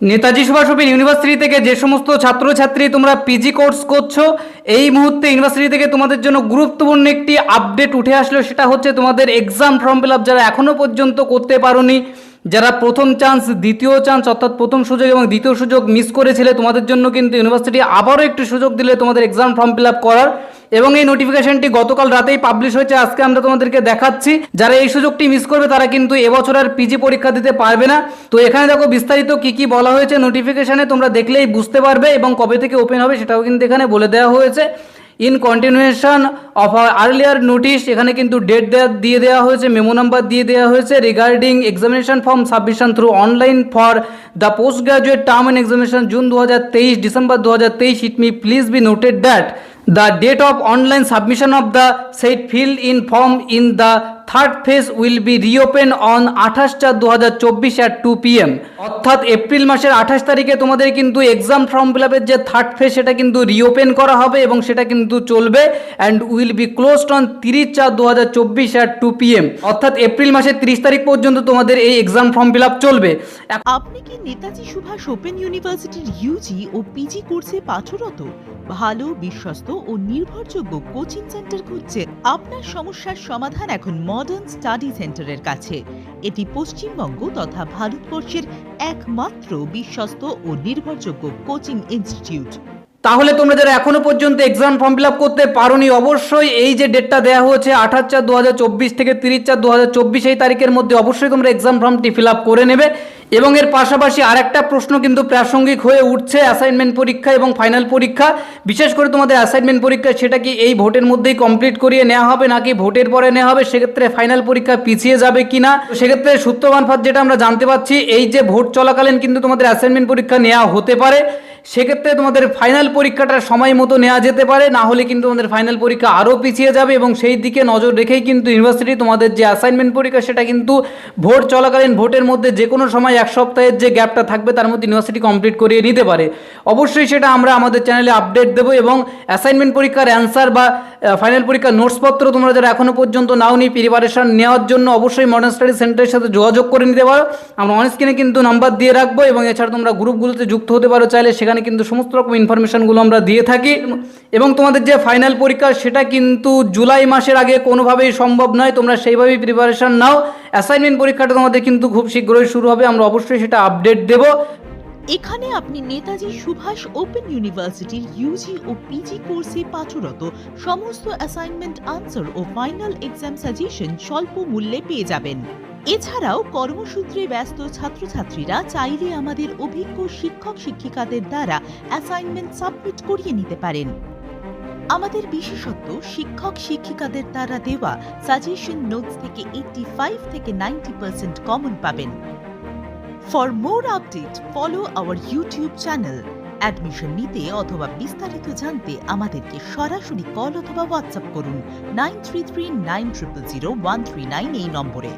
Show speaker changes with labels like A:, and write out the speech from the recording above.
A: Netaji Subhas open university থেকে যে সমস্ত ছাত্রছাত্রী তোমরা পিজি কোর্স করছ, এই মুহূর্তে ইউনিভার্সিটি থেকে তোমাদের জন্য গুরুত্বপূর্ণ একটি আপডেট উঠে আসলো, সেটা হচ্ছে তোমাদের এক্সাম ফর্ম ফিল আপ যারা এখনও পর্যন্ত করতে পারোনি, যারা প্রথম চান্স দ্বিতীয় চান্স অর্থাৎ প্রথম সুযোগ এবং দ্বিতীয় সুযোগ মিস করেছিলে, তোমাদের জন্য কিন্তু ইউনিভার্সিটি আবারও একটি সুযোগ দিলে তোমাদের এক্সাম ফর্ম ফিল আপ করার এবং এই নোটিফিকেশনটি গতকাল রাতেই পাবলিশ হয়েছে। আজকে আমরা তোমাদেরকে দেখাচ্ছি। যারা এই সুযোগটি মিস করবে, তারা কিন্তু এবছর আর পিজি পরীক্ষা দিতে পারবে না। তো এখানে দেখো বিস্তারিত কি কি বলা হয়েছে নোটিফিকেশনে তোমরা দেখলেই বুঝতে পারবে এবং কবে থেকে ওপেন হবে সেটাও কিন্তু এখানে বলে দেওয়া হয়েছে। In continuation of earlier notice এখানে কিন্তু ডেট দেওয়া দিয়ে দেওয়া হয়েছে মেমো নাম্বার দিয়ে দেওয়া হয়েছে। Regarding examination form submission through online for the post graduate term and examination June দু হাজার তেইশ ডিসেম্বর দু হাজার তেইশ it may please be noted that The date of online submission of the said fill in form in the third phase will be reopen on আঠাশ চার দু হাজার চব্বিশ অ্যাট টু পিএম অর্থাৎ এপ্রিল মাসের আঠাশ তারিখে তোমাদের কিন্তু এক্সাম ফর্ম ফিল আপের যে থার্ড ফেজ সেটা কিন্তু রিওপেন করা হবে এবং সেটা কিন্তু চলবে and will be closed on তিরিশ চার দু হাজার চব্বিশ অ্যাট টু পিএম অর্থাৎ এপ্রিল মাসের তিরিশ তারিখ পর্যন্ত তোমাদের এই এক্সাম ফর্ম ফিল আপ চলবে।
B: আপনি কি নেতাজি সুভাষ ওপেন ইউনিভার্সিটির ইউজি ও পিজি কোর্সে পাঠরত? ভালো, বিশ্বস্ত ও নির্ভরযোগ্য কোচিং সেন্টার খুঁজছেন। আপনার সমস্যার সমাধান এখন মডার্ন স্টাডি সেন্টারের কাছে। এটি পশ্চিমবঙ্গ তথা ভারতবর্ষের একমাত্র বিশ্বস্ত ও নির্ভরযোগ্য কোচিং ইনস্টিটিউট।
A: তাহলে তোমরা যারা এখনও পর্যন্ত এক্সাম ফর্ম ফিল আপ করতে পারোনি, অবশ্যই এই যে ডেটটা দেওয়া হয়েছে, আঠাশ চার দু থেকে তিরিশ চার দু এই তারিখের মধ্যে অবশ্যই তোমরা এক্সাম ফর্মটি ফিল আপ করে নেবে। এবং এর পাশাপাশি আরেকটা প্রশ্ন কিন্তু প্রাসঙ্গিক হয়ে উঠছে অ্যাসাইনমেন্ট পরীক্ষা এবং ফাইনাল পরীক্ষা। বিশেষ করে তোমাদের অ্যাসাইনমেন্ট পরীক্ষা, সেটা কি এই ভোটের মধ্যেই কমপ্লিট করিয়ে নেওয়া হবে নাকি ভোটের পরে নেওয়া হবে? সেক্ষেত্রে ফাইনাল পরীক্ষা পিছিয়ে যাবে কি না সেক্ষেত্রে সূত্রমান ফাঁদ যেটা আমরা জানতে পারছি এই যে ভোট চলাকালীন কিন্তু তোমাদের অ্যাসাইনমেন্ট পরীক্ষা নেওয়া হতে পারে। সেক্ষেত্রে তোমাদের ফাইনাল পরীক্ষাটা সময় মতো নেওয়া যেতে পারে, না হলে কিন্তু তোমাদের ফাইনাল পরীক্ষা আরও পিছিয়ে যাবে এবং সেই দিকে নজর রেখেই কিন্তু ইউনিভার্সিটি তোমাদের যে অ্যাসাইনমেন্ট পরীক্ষা সেটা কিন্তু ভোট চলাকালীন ভোটের মধ্যে যে কোনো সময় এক সপ্তাহের যে গ্যাপটা থাকবে তার মধ্যে ইউনিভার্সিটি কমপ্লিট করিয়ে নিতে পারে। অবশ্যই সেটা আমরা আমাদের চ্যানেলে আপডেট দেবো এবং অ্যাসাইনমেন্ট পরীক্ষার অ্যান্সার বা ফাইনাল পরীক্ষার নোটসপত্র তোমরা যারা এখনও পর্যন্ত নাওনি প্রিপারেশন নেওয়ার জন্য অবশ্যই মডার্ন স্টাডি সেন্টারের সাথে যোগাযোগ করে নিতে পারো। আমরা অন স্ক্রিনে কিন্তু নাম্বার দিয়ে রাখব এবং এছাড়া তোমরা গ্রুপগুলোতে যুক্ত হতে পারো চাইলে, সেখানে কিন্তু সমস্ত রকম ইনফরমেশনগুলো আমরা দিয়ে থাকি। এবং তোমাদের যে ফাইনাল পরীক্ষা, সেটা কিন্তু জুলাই মাসের আগে কোনোভাবেই সম্ভব নয়। তোমরা সেইভাবেই প্রিপারেশন নাও। অ্যাসাইনমেন্ট পরীক্ষাটা তোমাদের কিন্তু খুব শীঘ্রই শুরু হবে। আমরা অবশ্যই সেটা আপডেট দেবো।
B: এখানে আপনি নেতাজি সুভাষ ওপেন ইউনিভার্সিটির ইউজি ও পিজি কোর্সে পাঠরত সমস্ত অ্যাসাইনমেন্ট আনসার ও ফাইনাল এক্সাম সাজেশন স্বল্প মূল্যে পেয়ে যাবেন। এছাড়াও কর্মসূত্রে ব্যস্ত ছাত্রছাত্রীরা চাইলে আমাদের অভিজ্ঞ শিক্ষক শিক্ষিকাদের দ্বারা অ্যাসাইনমেন্ট সাবমিট করিয়ে নিতে পারেন। আমাদের বিশেষত্ব, শিক্ষক শিক্ষিকাদের দ্বারা দেওয়া সাজেশন নোটস থেকে এইটটি ফাইভ থেকে নাইনটি পার্সেন্ট কমন পাবেন। For more update follow our YouTube channel admission নিতে অথবা বিস্তারিত জানতে আমাদেরকে সরাসরি কল অথবা হোয়াটসঅ্যাপ করুন nine three three nine triple zero one three nine এই নম্বরে।